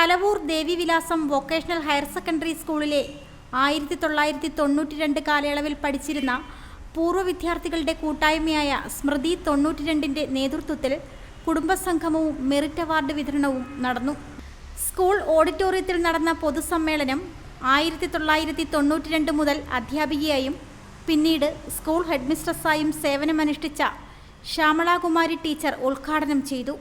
Thalavoor Devivilasam vocational higher secondary സ്കൂളിലെ ആയിരത്തി തൊള്ളായിരത്തി തൊണ്ണൂറ്റി രണ്ട് കാലയളവിൽ പഠിച്ചിരുന്ന പൂർവ വിദ്യാർത്ഥികളുടെ കൂട്ടായ്മയായ സ്മൃതി തൊണ്ണൂറ്റി രണ്ടിന്റെ നേതൃത്വത്തിൽ കുടുംബസംഗമവും മെറിറ്റ് അവാർഡ് വിതരണവും നടന്നു. സ്കൂൾ ഓഡിറ്റോറിയത്തിൽ നടന്ന പൊതുസമ്മേളനം ആയിരത്തി തൊള്ളായിരത്തി തൊണ്ണൂറ്റി രണ്ട് മുതൽ അധ്യാപികയായും പിന്നീട് സ്കൂൾ ഹെഡ്മിസ്ട്രസ്സായും സേവനമനുഷ്ഠിച്ച ശ്യാമളാകുമാരി ടീച്ചർ ഉദ്ഘാടനം ചെയ്തു.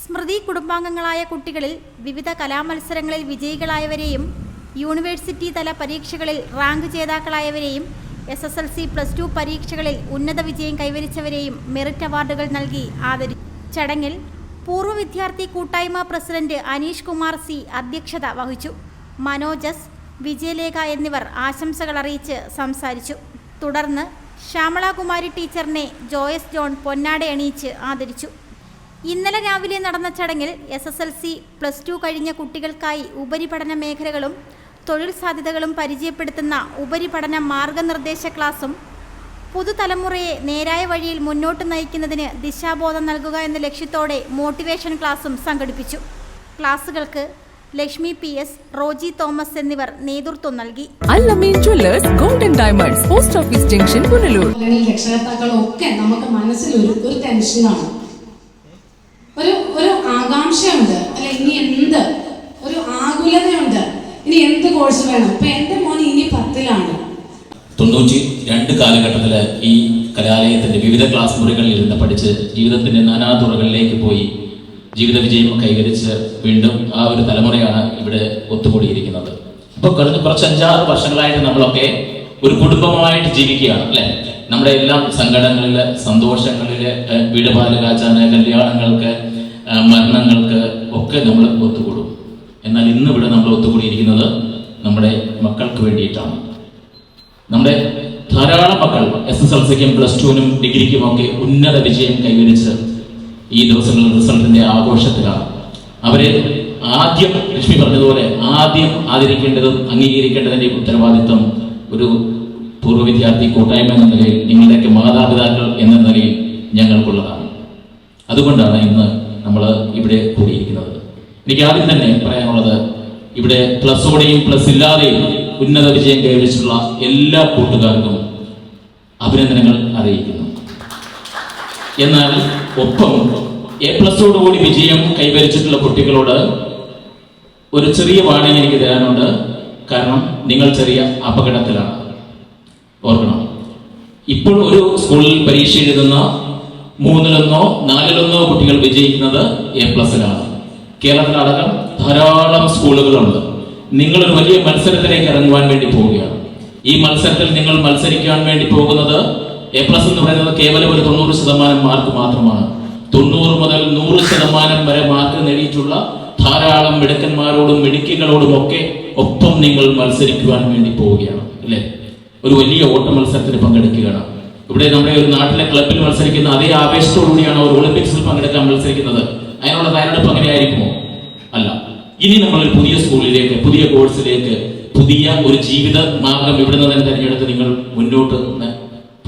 സ്മൃതി കുടുംബാംഗങ്ങളായ കുട്ടികളിൽ വിവിധ കലാമത്സരങ്ങളിൽ വിജയികളായവരെയും യൂണിവേഴ്സിറ്റി തല പരീക്ഷകളിൽ rank ജേതാക്കളായവരെയും S S L C plus two പരീക്ഷകളിൽ ഉന്നത വിജയം കൈവരിച്ചവരെയും മെറിറ്റ് അവാർഡുകൾ നൽകി ആദരിച്ചു ചടങ്ങിൽ പൂർവ വിദ്യാർത്ഥി കൂട്ടായ്മ പ്രസിഡന്റ് അനീഷ് കുമാർ സി അധ്യക്ഷത വഹിച്ചു. മനോജസ് വിജയലേഖ എന്നിവർ ആശംസകൾ അറിയിച്ച് സംസാരിച്ചു. തുടർന്ന് ശ്യാമളകുമാരി ടീച്ചറിനെ ജോയസ് ജോൺ പൊന്നാടയണിയിച്ച് ആദരിച്ചു. ഇന്നലെ രാവിലെ നടന്ന ചടങ്ങിൽ S S L C plus two കഴിഞ്ഞ കുട്ടികൾക്കായി ഉപരിപഠന മേഖലകളും തൊഴിൽ സാധ്യതകളും പരിചയപ്പെടുത്തുന്ന ഉപരിപഠന മാർഗനിർദ്ദേശ ക്ലാസും പുതുതലമുറയെ നേരായ വഴിയിൽ മുന്നോട്ട് നയിക്കുന്നതിന് ദിശാബോധം നൽകുക എന്ന ലക്ഷ്യത്തോടെ മോട്ടിവേഷൻ ക്ലാസും സംഘടിപ്പിച്ചു. ക്ലാസുകൾക്ക് Lakshmi P S Roji Thomas എന്നിവർ നേതൃത്വം നൽകി. Allameen jewellers golden diamonds post office junction Punalur രക്ഷകർത്താക്കളൊക്കെ നമുക്ക് മനസ്സിൽ ഒരു ടെൻഷനാണ്. ആകാംക്ഷയുണ്ട്. അല്ലെ ഇനി എന്ത്? ഒരു ആകുലതയുണ്ട്. ഇനി എന്ത് കോഴ്സ് വേണം? ഇപ്പൊ എന്റെ മോൻ ഇനി പത്തിലാണ്. തൊണ്ണൂറ്റി രണ്ട് കാലഘട്ടത്തിൽ ഈ കലാലയത്തിന്റെ വിവിധ ക്ലാസ് മുറികളിൽ ഇരുന്ന് പഠിച്ച് ജീവിതത്തിന്റെ നാനാ തുറകളിലേക്ക് പോയി ജീവിത വിജയം കൈവരിച്ച് വീണ്ടും ആ ഒരു തലമുറയാണ് ഇവിടെ ഒത്തുകൂടിയിരിക്കുന്നത്. ഇപ്പൊ കഴിഞ്ഞ കുറച്ച് അഞ്ചാറ് വർഷങ്ങളായിട്ട് നമ്മളൊക്കെ ഒരു കുടുംബമായിട്ട് ജീവിക്കുകയാണ് അല്ലെ? നമ്മുടെ എല്ലാം സങ്കടങ്ങളിൽ സന്തോഷങ്ങളിൽ ഏഹ് വീട് പാലുകാച്ചാന് കല്യാണങ്ങൾക്ക് മരണങ്ങൾക്ക് ഒക്കെ നമ്മൾ ഒത്തുകൂടും. എന്നാൽ ഇന്ന് ഇവിടെ നമ്മൾ ഒത്തുകൂടിയിരിക്കുന്നത് നമ്മുടെ മക്കൾക്ക് വേണ്ടിയിട്ടാണ്. നമ്മുടെ ധാരാളം മക്കൾ എസ് എസ് എൽ സിക്കും പ്ലസ് ടുവിനും ഡിഗ്രിക്കും ഒക്കെ ഉന്നത വിജയം കൈവരിച്ച് ഈ ദിവസങ്ങളിൽ റിസൾട്ടിന്റെ ആഘോഷത്തിലാണ്. അവരെ ആദ്യം ലക്ഷ്മി പറഞ്ഞതുപോലെ ആദ്യം ആദരിക്കേണ്ടതും അംഗീകരിക്കേണ്ടതിന്റെ ഉത്തരവാദിത്വം ഒരു പൂർവ വിദ്യാർത്ഥി കൂട്ടായ്മ എന്ന നിലയിൽ നിങ്ങളുടെയൊക്കെ മാതാപിതാക്കൾ എന്ന നിലയിൽ ഞങ്ങൾക്കുള്ളതാണ്. അതുകൊണ്ടാണ് ഇന്ന് നമ്മൾ ഇവിടെ കൂടിയിരിക്കുന്നത്. എനിക്ക് ആദ്യം തന്നെ പറയാനുള്ളത് ഇവിടെ പ്ലസോടെയും പ്ലസ് ഇല്ലാതെയും ഉന്നത വിജയം കൈവരിച്ചിട്ടുള്ള എല്ലാ കൂട്ടുകാർക്കും അഭിനന്ദനങ്ങൾ അറിയിക്കുന്നു. എന്നാൽ ഒപ്പം എ പ്ലസോടുകൂടി വിജയം കൈവരിച്ചിട്ടുള്ള കുട്ടികളോട് ഒരു ചെറിയ വാണിംഗ് എനിക്ക് തരാനുണ്ട്. കാരണം നിങ്ങൾ ചെറിയ അപകടത്തിലാണ്. ഓർക്കണം. ഇപ്പോൾ ഒരു സ്കൂളിൽ പരീക്ഷ എഴുതുന്ന മൂന്നിലൊന്നോ നാലിലൊന്നോ കുട്ടികൾ വിജയിക്കുന്നത് എ പ്ലസിലാണ് കേരളത്തിലടക്കം ധാരാളം സ്കൂളുകളുണ്ട്. നിങ്ങൾ വലിയ മത്സരത്തിലേക്ക് ഇറങ്ങുവാൻ വേണ്ടി പോവുകയാണ്. ഈ മത്സരത്തിൽ നിങ്ങൾ മത്സരിക്കാൻ വേണ്ടി പോകുന്നത് എ പ്ലസ് എന്ന് പറയുന്നത് കേവലം ഒരു തൊണ്ണൂറ് ശതമാനം മാർക്ക് മാത്രമാണ്. തൊണ്ണൂറ് മുതൽ നൂറ് ശതമാനം വരെ മാർക്ക് നേടിയിട്ടുള്ള ധാരാളം മിടുക്കന്മാരോടും മിടുക്കികളോടും ഒക്കെ ഒപ്പം നിങ്ങൾ മത്സരിക്കുവാൻ വേണ്ടി പോവുകയാണ് അല്ലേ? ഒരു വലിയ ഓട്ട മത്സരത്തിന് പങ്കെടുക്കുകയാണ്. ഇവിടെ നമ്മുടെ ഒരു നാട്ടിലെ ക്ലബിൽ മത്സരിക്കുന്ന അതേ ആവേശത്തോടുകൂടിയാണ് അവർ ഒളിമ്പിക്സിൽ പങ്കെടുക്കാൻ മത്സരിക്കുന്നത്. അതിനുള്ള തയ്യാറെടുപ്പ് അങ്ങനെ ആയിരിക്കുമോ അല്ല. ഇനി നമ്മൾ ഒരു പുതിയ സ്കൂളിലേക്ക് പുതിയ കോഴ്സിലേക്ക് പുതിയ ഒരു ജീവിത മാർഗം ഇവിടെ നിന്ന് തന്നെ തിരഞ്ഞെടുത്ത് നിങ്ങൾ മുന്നോട്ട്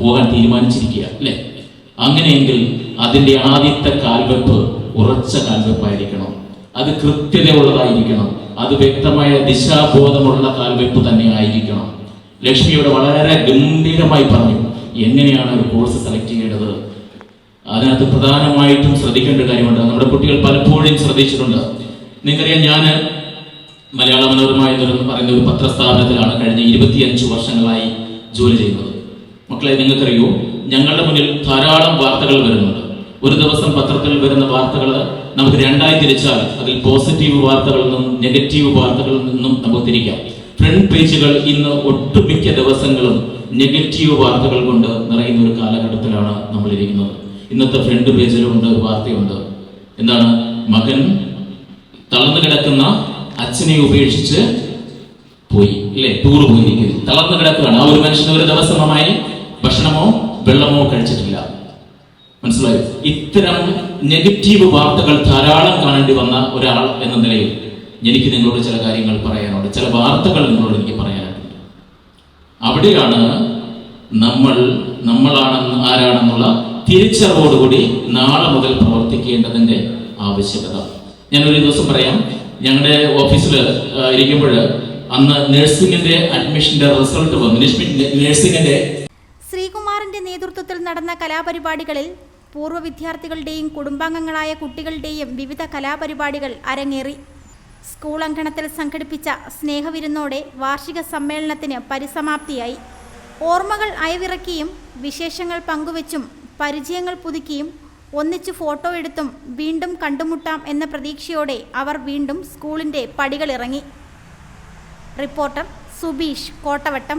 പോകാൻ തീരുമാനിച്ചിരിക്കുക അല്ലേ? അങ്ങനെയെങ്കിൽ അതിന്റെ ആദ്യത്തെ കാൽവെപ്പ് ഉറച്ച കാൽവെപ്പായിരിക്കണം. അത് കൃത്യതയുള്ളതായിരിക്കണം. അത് വ്യക്തമായ ദിശാബോധമുള്ള കാൽവെപ്പ് തന്നെ ആയിരിക്കണം. ലക്ഷ്മിയോട് വളരെ ഗംഭീരമായി പറഞ്ഞു. എങ്ങനെയാണ് ഒരു കോഴ്സ് സെലക്ട് ചെയ്യേണ്ടത്? അതിനകത്ത് പ്രധാനമായിട്ടും ശ്രദ്ധിക്കേണ്ട കാര്യമുണ്ട്. നമ്മുടെ കുട്ടികൾ പലപ്പോഴും ശ്രദ്ധിച്ചിട്ടുണ്ട്. നിങ്ങൾക്കറിയാം ഞാൻ മലയാള മനോരമ എന്നൊരു പറയുന്ന ഒരു പത്രസ്ഥാപനത്തിലാണ് കഴിഞ്ഞ ഇരുപത്തിയഞ്ച് വർഷങ്ങളായി ജോലി ചെയ്യുന്നത്. മക്കളെ നിങ്ങൾക്കറിയോ? ഞങ്ങളുടെ മുന്നിൽ ധാരാളം വാർത്തകൾ വരുന്നുണ്ട്. ഒരു ദിവസം പത്രത്തിൽ വരുന്ന വാർത്തകൾ നമുക്ക് രണ്ടായി തിരിച്ചാൽ അതിൽ പോസിറ്റീവ് വാർത്തകളിൽ നിന്നും നെഗറ്റീവ് വാർത്തകളിൽ നിന്നും നമുക്ക് തിരിക്കാം. ഫ്രണ്ട് പേജുകൾ ഇന്ന് ഒട്ടുമിക്ക ദിവസങ്ങളും നെഗറ്റീവ് വാർത്തകൾ കൊണ്ട് നിറയുന്ന ഒരു കാലഘട്ടത്തിലാണ് നമ്മൾ ഇരിക്കുന്നത് ഇന്നത്തെ ഫ്രണ്ട് പേജിലുണ്ട് വാർത്തയുണ്ട്. എന്താണ്? മകൻ തളർന്നു കിടക്കുന്ന അച്ഛനെ ഉപേക്ഷിച്ച് പോയി ഇല്ലേ? ടൂർ പോയിരിക്കുന്നു. തളർന്നു കിടക്കുകയാണ്. ആ ഒരു മനുഷ്യന് ഒരു ദിവസം നന്നായി ഭക്ഷണമോ വെള്ളമോ കഴിച്ചിട്ടില്ല. മനസ്സിലായി? ഇത്തരം നെഗറ്റീവ് വാർത്തകൾ ധാരാളം കാണേണ്ടി വന്ന ഒരാൾ എന്ന നിലയിൽ എനിക്ക് നിങ്ങളോട് ചില കാര്യങ്ങൾ പറയാനുണ്ട്. ചില വാർത്തകൾ നിങ്ങളോട് എനിക്ക് പറയാനുണ്ട്. അവിടെയാണ് നമ്മൾ നമ്മളാണെന്ന് ആരാണെന്നുള്ള തിരിച്ചറിവോടുകൂടി നാളെ മുതൽ പ്രവർത്തിക്കേണ്ടതിന്റെ ആവശ്യകത. ഞാനൊരു ദിവസം പറയാം. ഞങ്ങളുടെ ഓഫീസിൽ ഇരിക്കുമ്പോൾ അന്ന് നഴ്സിംഗിന്റെ അഡ്മിഷന്റെ റിസൾട്ട് വന്നു. നഴ്സിംഗിന്റെ ശ്രീകുമാറിന്റെ നേതൃത്വത്തിൽ നടന്ന കലാപരിപാടികളിൽ പൂർവ വിദ്യാർത്ഥികളുടെയും കുടുംബാംഗങ്ങളായ കുട്ടികളുടെയും വിവിധ കലാപരിപാടികൾ അരങ്ങേറി. സ്കൂൾ അങ്കണത്തിൽ സംഘടിപ്പിച്ച സ്നേഹവിരുന്നോടെ വാർഷിക സമ്മേളനത്തിന് പരിസമാപ്തിയായി. ഓർമ്മകൾ അയവിറക്കിയും വിശേഷങ്ങൾ പങ്കുവച്ചും പരിചയങ്ങൾ പുതുക്കിയും ഒന്നിച്ചു ഫോട്ടോ എടുത്തും വീണ്ടും കണ്ടുമുട്ടാം എന്ന പ്രതീക്ഷയോടെ അവർ വീണ്ടും സ്കൂളിന്റെ പടികളിറങ്ങി. Reporter Subeesh Kottavattam.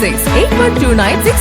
six eight one two nine six